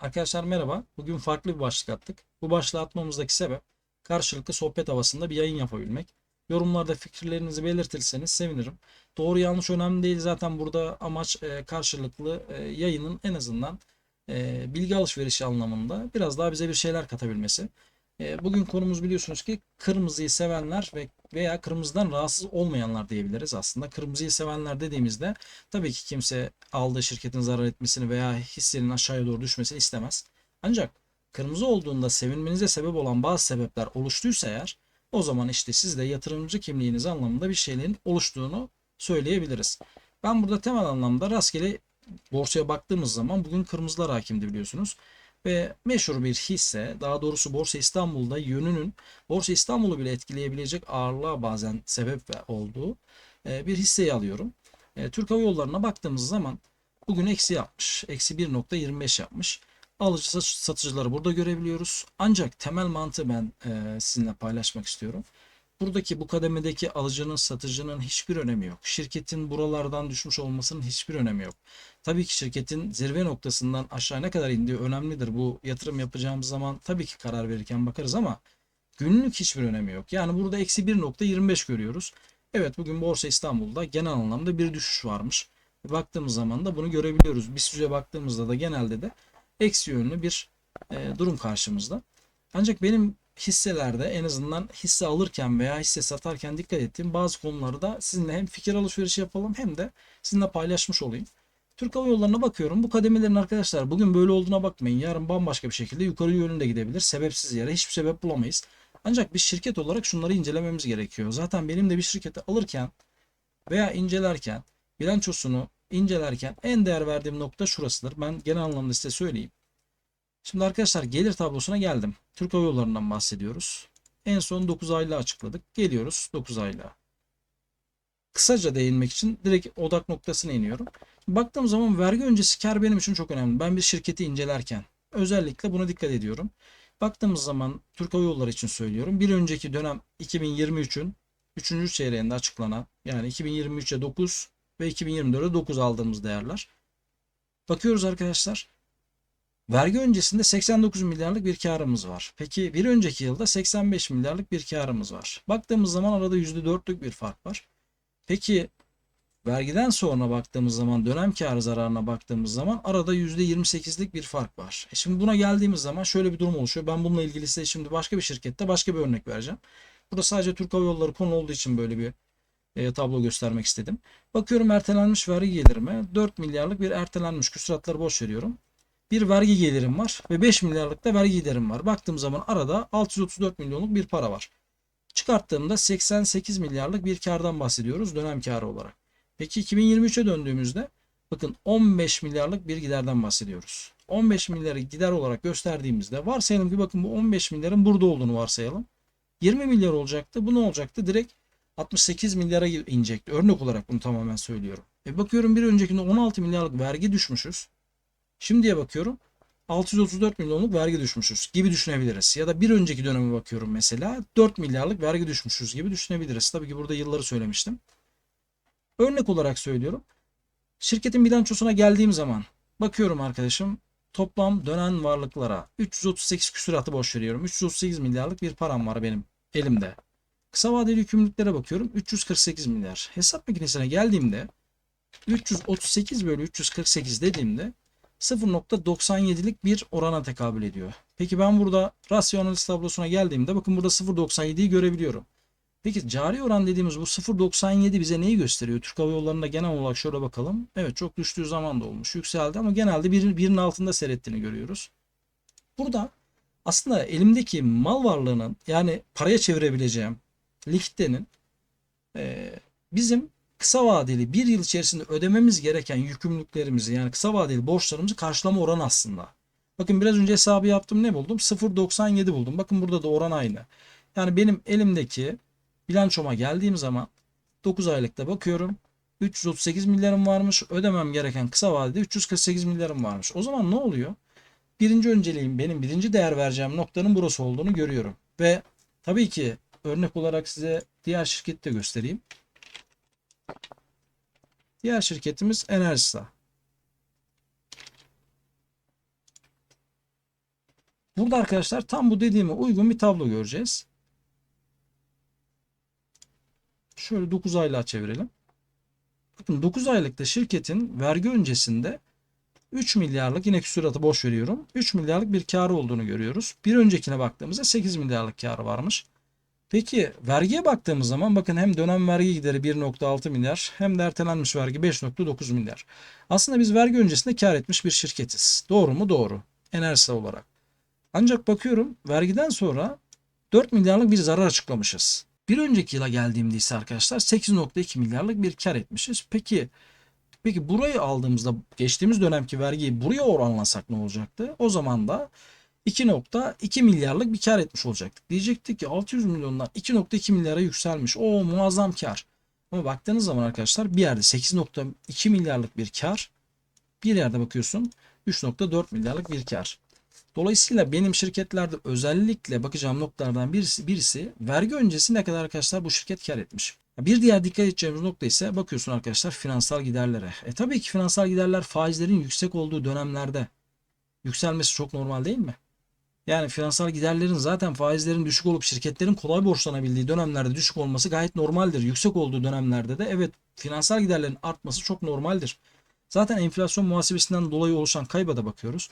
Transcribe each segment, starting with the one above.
Arkadaşlar merhaba. Bugün farklı bir başlık attık. Bu başlığı atmamızdaki sebep karşılıklı sohbet havasında bir yayın yapabilmek. Yorumlarda fikirlerinizi belirtirseniz sevinirim. Doğru yanlış önemli değil. Zaten burada amaç e, karşılıklı e, yayının en azından e, bilgi alışverişi anlamında biraz daha bize bir şeyler katabilmesi. E, bugün konumuz biliyorsunuz ki kırmızıyı sevenler ve veya kırmızıdan rahatsız olmayanlar diyebiliriz aslında. Kırmızıyı sevenler dediğimizde tabii ki kimse aldığı şirketin zarar etmesini veya hissenin aşağıya doğru düşmesini istemez. Ancak kırmızı olduğunda sevinmenize sebep olan bazı sebepler oluştuysa eğer o zaman işte siz de yatırımcı kimliğiniz anlamında bir şeylerin oluştuğunu söyleyebiliriz. Ben burada temel anlamda rastgele borsaya baktığımız zaman bugün kırmızılar hakimdi biliyorsunuz. Ve meşhur bir hisse daha doğrusu Borsa İstanbul'da yönünün Borsa İstanbul'u bile etkileyebilecek ağırlığa bazen sebep olduğu e, bir hisseyi alıyorum. E, Türk Hava Yolları'na baktığımız zaman bugün eksi yapmış. Eksi 1.25 yapmış. Alıcı satıcıları burada görebiliyoruz. Ancak temel mantığı ben e, sizinle paylaşmak istiyorum. Buradaki bu kademedeki alıcının satıcının hiçbir önemi yok. Şirketin buralardan düşmüş olmasının hiçbir önemi yok. Tabii ki şirketin zirve noktasından aşağı ne kadar indiği önemlidir. Bu yatırım yapacağımız zaman tabii ki karar verirken bakarız ama günlük hiçbir önemi yok. Yani burada eksi 1.25 görüyoruz. Evet bugün Borsa İstanbul'da genel anlamda bir düşüş varmış. Baktığımız zaman da bunu görebiliyoruz. Bir süre baktığımızda da genelde de eksi yönlü bir e, durum karşımızda. Ancak benim hisselerde en azından hisse alırken veya hisse satarken dikkat ettiğim bazı konuları da sizinle hem fikir alışverişi yapalım hem de sizinle paylaşmış olayım. Türk Hava Yolları'na bakıyorum. Bu kademelerin arkadaşlar bugün böyle olduğuna bakmayın. Yarın bambaşka bir şekilde yukarı yönünde gidebilir. Sebepsiz yere hiçbir sebep bulamayız. Ancak biz şirket olarak şunları incelememiz gerekiyor. Zaten benim de bir şirketi alırken veya incelerken bilançosunu incelerken en değer verdiğim nokta şurasıdır. Ben genel anlamda size söyleyeyim. Şimdi arkadaşlar gelir tablosuna geldim. Türk Hava Yolları'ndan bahsediyoruz. En son 9 aylığı açıkladık. Geliyoruz 9 aylığa. Kısaca değinmek için direkt odak noktasına iniyorum. Baktığım zaman vergi öncesi kar benim için çok önemli. Ben bir şirketi incelerken özellikle buna dikkat ediyorum. Baktığımız zaman Türk Hava Yolları için söylüyorum. Bir önceki dönem 2023'ün 3. çeyreğinde açıklanan yani 2023'e 9 ve 2024'e 9 aldığımız değerler. Bakıyoruz arkadaşlar. Vergi öncesinde 89 milyarlık bir karımız var. Peki bir önceki yılda 85 milyarlık bir karımız var. Baktığımız zaman arada %4'lük bir fark var. Peki vergiden sonra baktığımız zaman dönem karı zararına baktığımız zaman arada %28'lik bir fark var. E şimdi buna geldiğimiz zaman şöyle bir durum oluşuyor. Ben bununla ilgili size şimdi başka bir şirkette başka bir örnek vereceğim. Burada sadece Türk Hava Yolları konu olduğu için böyle bir e, tablo göstermek istedim. Bakıyorum ertelenmiş vergi gelirime 4 milyarlık bir ertelenmiş küsuratları boş veriyorum bir vergi gelirim var ve 5 milyarlık da vergi giderim var. Baktığım zaman arada 634 milyonluk bir para var. Çıkarttığımda 88 milyarlık bir kardan bahsediyoruz dönem karı olarak. Peki 2023'e döndüğümüzde bakın 15 milyarlık bir giderden bahsediyoruz. 15 milyarı gider olarak gösterdiğimizde varsayalım ki bakın bu 15 milyarın burada olduğunu varsayalım. 20 milyar olacaktı. Bu ne olacaktı? Direkt 68 milyara inecekti. Örnek olarak bunu tamamen söylüyorum. E bakıyorum bir öncekinde 16 milyarlık vergi düşmüşüz. Şimdiye bakıyorum 634 milyonluk vergi düşmüşüz gibi düşünebiliriz. Ya da bir önceki döneme bakıyorum mesela 4 milyarlık vergi düşmüşüz gibi düşünebiliriz. Tabii ki burada yılları söylemiştim. Örnek olarak söylüyorum. Şirketin bilançosuna geldiğim zaman bakıyorum arkadaşım toplam dönen varlıklara 338 küsuratı boş veriyorum. 338 milyarlık bir param var benim elimde. Kısa vadeli yükümlülüklere bakıyorum 348 milyar. Hesap makinesine geldiğimde 338 bölü 348 dediğimde 0.97'lik bir orana tekabül ediyor. Peki ben burada rasyonalist tablosuna geldiğimde bakın burada 0.97'yi görebiliyorum. Peki cari oran dediğimiz bu 0.97 bize neyi gösteriyor? Türk Hava Yolları'nda genel olarak şöyle bakalım. Evet çok düştüğü zaman da olmuş. Yükseldi ama genelde bir, birinin altında seyrettiğini görüyoruz. Burada aslında elimdeki mal varlığının yani paraya çevirebileceğim likiditenin e, bizim kısa vadeli bir yıl içerisinde ödememiz gereken yükümlülüklerimizi yani kısa vadeli borçlarımızı karşılama oranı aslında. Bakın biraz önce hesabı yaptım ne buldum? 0.97 buldum. Bakın burada da oran aynı. Yani benim elimdeki bilançoma geldiğim zaman 9 aylıkta bakıyorum. 338 milyarım varmış. Ödemem gereken kısa vadede 348 milyarım varmış. O zaman ne oluyor? Birinci önceliğim benim birinci değer vereceğim noktanın burası olduğunu görüyorum. Ve tabii ki örnek olarak size diğer şirketi de göstereyim. Diğer şirketimiz Enerjisa. Burada arkadaşlar tam bu dediğime uygun bir tablo göreceğiz. Şöyle 9 aylığa çevirelim. Bakın 9 aylıkta şirketin vergi öncesinde 3 milyarlık yine küsuratı boş veriyorum. 3 milyarlık bir karı olduğunu görüyoruz. Bir öncekine baktığımızda 8 milyarlık karı varmış. Peki vergiye baktığımız zaman bakın hem dönem vergi gideri 1.6 milyar hem de ertelenmiş vergi 5.9 milyar. Aslında biz vergi öncesinde kar etmiş bir şirketiz. Doğru mu? Doğru. Enerjisa olarak. Ancak bakıyorum vergiden sonra 4 milyarlık bir zarar açıklamışız. Bir önceki yıla geldiğimde ise arkadaşlar 8.2 milyarlık bir kar etmişiz. Peki peki burayı aldığımızda geçtiğimiz dönemki vergiyi buraya oranlasak ne olacaktı? O zaman da 2.2 milyarlık bir kar etmiş olacaktık. Diyecektik ki 600 milyondan 2.2 milyara yükselmiş. O muazzam kar. Ama baktığınız zaman arkadaşlar bir yerde 8.2 milyarlık bir kar, bir yerde bakıyorsun 3.4 milyarlık bir kar. Dolayısıyla benim şirketlerde özellikle bakacağım noktalardan birisi, birisi vergi öncesi ne kadar arkadaşlar bu şirket kar etmiş. Bir diğer dikkat edeceğimiz nokta ise bakıyorsun arkadaşlar finansal giderlere. E tabii ki finansal giderler faizlerin yüksek olduğu dönemlerde yükselmesi çok normal değil mi? Yani finansal giderlerin zaten faizlerin düşük olup şirketlerin kolay borçlanabildiği dönemlerde düşük olması gayet normaldir. Yüksek olduğu dönemlerde de evet finansal giderlerin artması çok normaldir. Zaten enflasyon muhasebesinden dolayı oluşan kayba da bakıyoruz.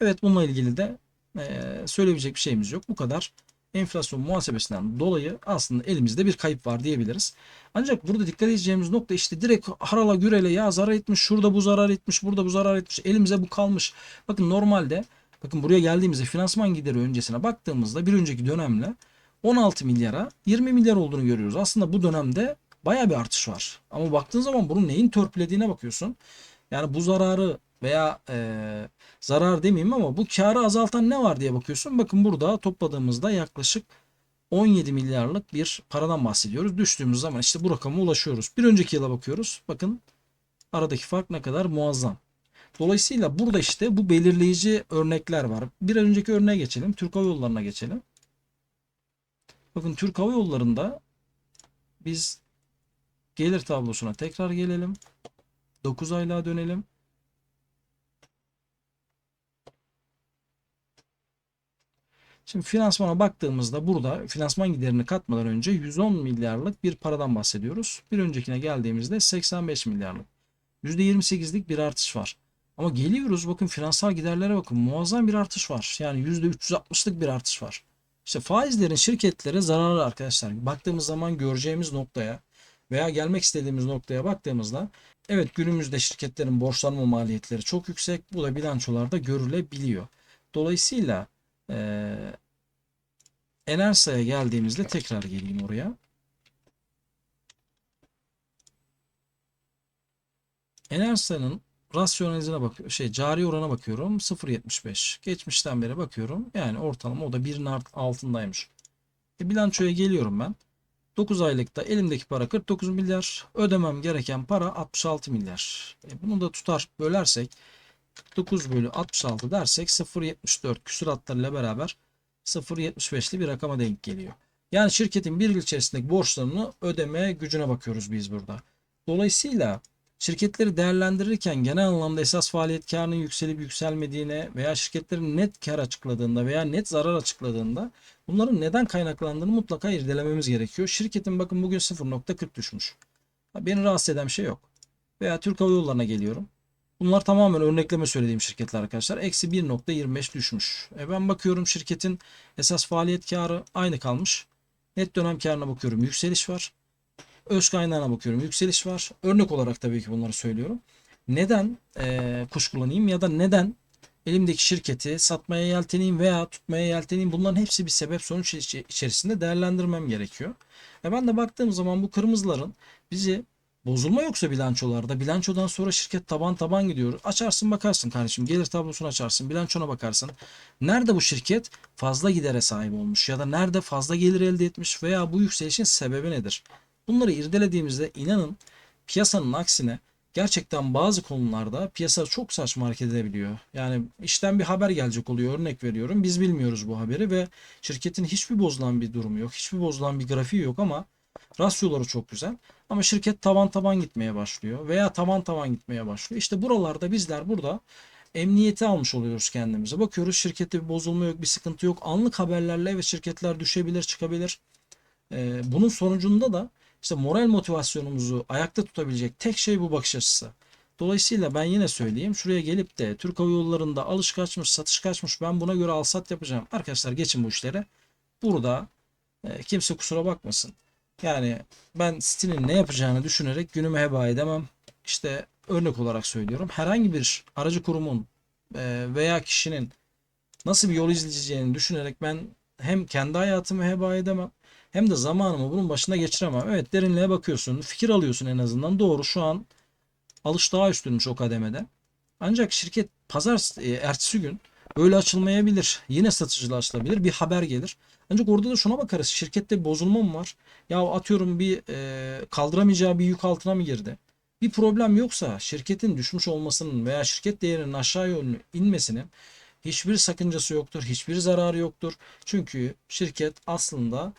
Evet bununla ilgili de e, söyleyebilecek bir şeyimiz yok. Bu kadar enflasyon muhasebesinden dolayı aslında elimizde bir kayıp var diyebiliriz. Ancak burada dikkat edeceğimiz nokta işte direkt harala gürele ya zarar etmiş, şurada bu zarar etmiş, burada bu zarar etmiş, elimize bu kalmış. Bakın normalde bakın buraya geldiğimizde finansman gideri öncesine baktığımızda bir önceki dönemle 16 milyara 20 milyar olduğunu görüyoruz. Aslında bu dönemde baya bir artış var. Ama baktığın zaman bunun neyin törpülediğine bakıyorsun. Yani bu zararı veya e, zarar demeyeyim ama bu karı azaltan ne var diye bakıyorsun. Bakın burada topladığımızda yaklaşık 17 milyarlık bir paradan bahsediyoruz. Düştüğümüz zaman işte bu rakama ulaşıyoruz. Bir önceki yıla bakıyoruz. Bakın aradaki fark ne kadar muazzam. Dolayısıyla burada işte bu belirleyici örnekler var. Bir önceki örneğe geçelim. Türk Hava Yolları'na geçelim. Bakın Türk Hava Yolları'nda biz gelir tablosuna tekrar gelelim. 9 aylığa dönelim. Şimdi finansmana baktığımızda burada finansman giderini katmadan önce 110 milyarlık bir paradan bahsediyoruz. Bir öncekine geldiğimizde 85 milyarlık. %28'lik bir artış var. Ama geliyoruz bakın finansal giderlere bakın muazzam bir artış var. Yani %360'lık bir artış var. İşte faizlerin şirketlere zararlı arkadaşlar. Baktığımız zaman göreceğimiz noktaya veya gelmek istediğimiz noktaya baktığımızda evet günümüzde şirketlerin borçlanma maliyetleri çok yüksek. Bu da bilançolarda görülebiliyor. Dolayısıyla ee, Enersa'ya geldiğimizde tekrar geleyim oraya. Enersa'nın rasyonalizine bakıyorum. Şey cari orana bakıyorum. 0.75. Geçmişten beri bakıyorum. Yani ortalama o da 1'in altındaymış. E, bilançoya geliyorum ben. 9 aylıkta elimdeki para 49 milyar. Ödemem gereken para 66 milyar. E, bunu da tutar bölersek 49 bölü 66 dersek 0.74 küsuratlarıyla beraber 0.75'li bir rakama denk geliyor. Yani şirketin bir yıl içerisindeki borçlarını ödeme gücüne bakıyoruz biz burada. Dolayısıyla şirketleri değerlendirirken genel anlamda esas faaliyet karının yükselip yükselmediğine veya şirketlerin net kar açıkladığında veya net zarar açıkladığında bunların neden kaynaklandığını mutlaka irdelememiz gerekiyor. Şirketin bakın bugün 0.40 düşmüş. Beni rahatsız eden bir şey yok. Veya Türk Hava Yolları'na geliyorum. Bunlar tamamen örnekleme söylediğim şirketler arkadaşlar. Eksi 1.25 düşmüş. E ben bakıyorum şirketin esas faaliyet karı aynı kalmış. Net dönem karına bakıyorum yükseliş var. Öz kaynağına bakıyorum yükseliş var. Örnek olarak tabii ki bunları söylüyorum. Neden e, kuş kullanayım ya da neden elimdeki şirketi satmaya yelteneyim veya tutmaya yelteneyim bunların hepsi bir sebep sonuç içerisinde değerlendirmem gerekiyor. E ben de baktığım zaman bu kırmızıların bizi Bozulma yoksa bilançolarda bilançodan sonra şirket taban taban gidiyor. Açarsın bakarsın kardeşim gelir tablosunu açarsın bilançona bakarsın. Nerede bu şirket fazla gidere sahip olmuş ya da nerede fazla gelir elde etmiş veya bu yükselişin sebebi nedir? Bunları irdelediğimizde inanın piyasanın aksine gerçekten bazı konularda piyasa çok saçma hareket edebiliyor. Yani işten bir haber gelecek oluyor örnek veriyorum. Biz bilmiyoruz bu haberi ve şirketin hiçbir bozulan bir durumu yok. Hiçbir bozulan bir grafiği yok ama rasyoları çok güzel. Ama şirket tavan taban gitmeye başlıyor veya tavan tavan gitmeye başlıyor. İşte buralarda bizler burada emniyeti almış oluyoruz kendimize. Bakıyoruz şirkette bir bozulma yok, bir sıkıntı yok. Anlık haberlerle evet şirketler düşebilir, çıkabilir. Ee, bunun sonucunda da işte moral motivasyonumuzu ayakta tutabilecek tek şey bu bakış açısı. Dolayısıyla ben yine söyleyeyim şuraya gelip de Türk Hava Yolları'nda alış kaçmış, satış kaçmış ben buna göre alsat yapacağım. Arkadaşlar geçin bu işlere. Burada e, kimse kusura bakmasın. Yani ben City'nin ne yapacağını düşünerek günümü heba edemem. İşte örnek olarak söylüyorum. Herhangi bir aracı kurumun e, veya kişinin nasıl bir yol izleyeceğini düşünerek ben hem kendi hayatımı heba edemem hem de zamanımı bunun başına geçiremem. Evet derinliğe bakıyorsun, fikir alıyorsun en azından. Doğru şu an alış daha üstünmüş o kademede. Ancak şirket pazar e, ertesi gün öyle açılmayabilir. Yine satıcılı açılabilir. Bir haber gelir. Ancak orada da şuna bakarız. Şirkette bir bozulma mı var? Ya atıyorum bir e, kaldıramayacağı bir yük altına mı girdi? Bir problem yoksa şirketin düşmüş olmasının veya şirket değerinin aşağı yönlü inmesinin hiçbir sakıncası yoktur. Hiçbir zararı yoktur. Çünkü şirket aslında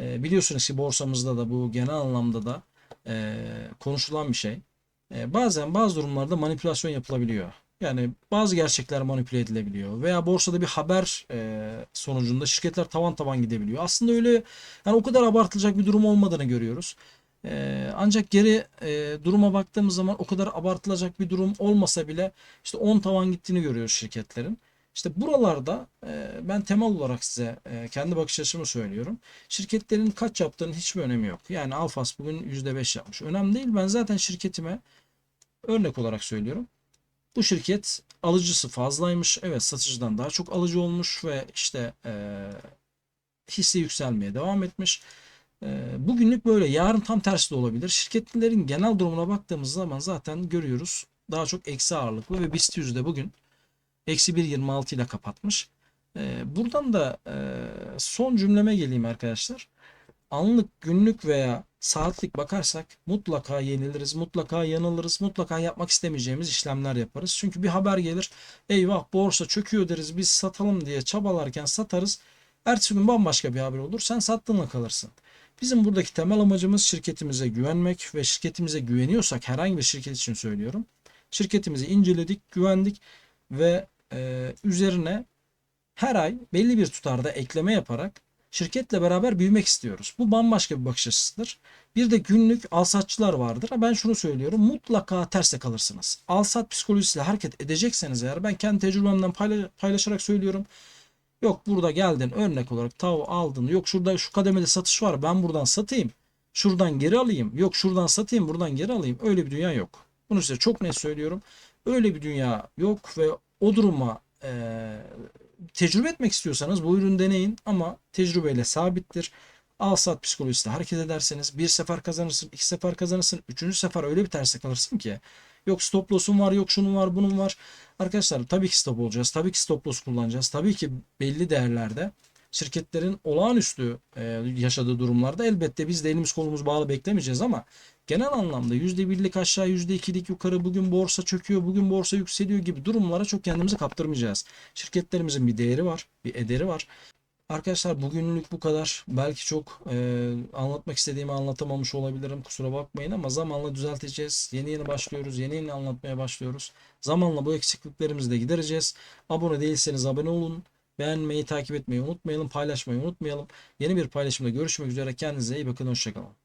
e, biliyorsunuz ki borsamızda da bu genel anlamda da e, konuşulan bir şey. E, bazen bazı durumlarda manipülasyon yapılabiliyor. Yani bazı gerçekler manipüle edilebiliyor veya borsada bir haber e, sonucunda şirketler tavan tavan gidebiliyor. Aslında öyle yani o kadar abartılacak bir durum olmadığını görüyoruz. E, ancak geri e, duruma baktığımız zaman o kadar abartılacak bir durum olmasa bile işte 10 tavan gittiğini görüyoruz şirketlerin. İşte buralarda e, ben temel olarak size e, kendi bakış açımı söylüyorum. Şirketlerin kaç yaptığının hiçbir önemi yok. Yani Alfas bugün %5 yapmış. Önemli değil. Ben zaten şirketime örnek olarak söylüyorum. Bu şirket alıcısı fazlaymış. Evet satıcıdan daha çok alıcı olmuş ve işte e, hisse yükselmeye devam etmiş. E, bugünlük böyle. Yarın tam tersi de olabilir. Şirketlerin genel durumuna baktığımız zaman zaten görüyoruz. Daha çok eksi ağırlıklı ve BIST yüzde bugün eksi 1.26 ile kapatmış. E, buradan da e, son cümleme geleyim arkadaşlar. Anlık, günlük veya saatlik bakarsak mutlaka yeniliriz, mutlaka yanılırız, mutlaka yapmak istemeyeceğimiz işlemler yaparız. Çünkü bir haber gelir, eyvah borsa çöküyor deriz, biz satalım diye çabalarken satarız. Ertesi gün bambaşka bir haber olur, sen sattığınla kalırsın. Bizim buradaki temel amacımız şirketimize güvenmek ve şirketimize güveniyorsak herhangi bir şirket için söylüyorum. Şirketimizi inceledik, güvendik ve e, üzerine her ay belli bir tutarda ekleme yaparak şirketle beraber büyümek istiyoruz. Bu bambaşka bir bakış açısıdır. Bir de günlük alsatçılar vardır. Ben şunu söylüyorum. Mutlaka terse kalırsınız. Alsat psikolojisiyle hareket edecekseniz eğer ben kendi tecrübemden paylaşarak söylüyorum. Yok burada geldin örnek olarak tav aldın. Yok şurada şu kademede satış var. Ben buradan satayım. Şuradan geri alayım. Yok şuradan satayım buradan geri alayım. Öyle bir dünya yok. Bunu size çok net söylüyorum. Öyle bir dünya yok ve o duruma e, tecrübe etmek istiyorsanız bu ürün deneyin ama tecrübeyle sabittir. Al sat psikolojisiyle hareket ederseniz bir sefer kazanırsın, iki sefer kazanırsın, üçüncü sefer öyle bir terse kalırsın ki yok stop loss'un var, yok şunun var, bunun var. Arkadaşlar tabii ki stop olacağız, tabii ki stop loss kullanacağız. Tabii ki belli değerlerde şirketlerin olağanüstü e, yaşadığı durumlarda elbette biz de elimiz kolumuz bağlı beklemeyeceğiz ama genel anlamda %1'lik aşağı %2'lik yukarı bugün borsa çöküyor bugün borsa yükseliyor gibi durumlara çok kendimizi kaptırmayacağız. Şirketlerimizin bir değeri var bir ederi var. Arkadaşlar bugünlük bu kadar. Belki çok e, anlatmak istediğimi anlatamamış olabilirim. Kusura bakmayın ama zamanla düzelteceğiz. Yeni yeni başlıyoruz. Yeni yeni anlatmaya başlıyoruz. Zamanla bu eksikliklerimizi de gidereceğiz. Abone değilseniz abone olun. Beğenmeyi, takip etmeyi unutmayalım. Paylaşmayı unutmayalım. Yeni bir paylaşımda görüşmek üzere. Kendinize iyi bakın. Hoşçakalın.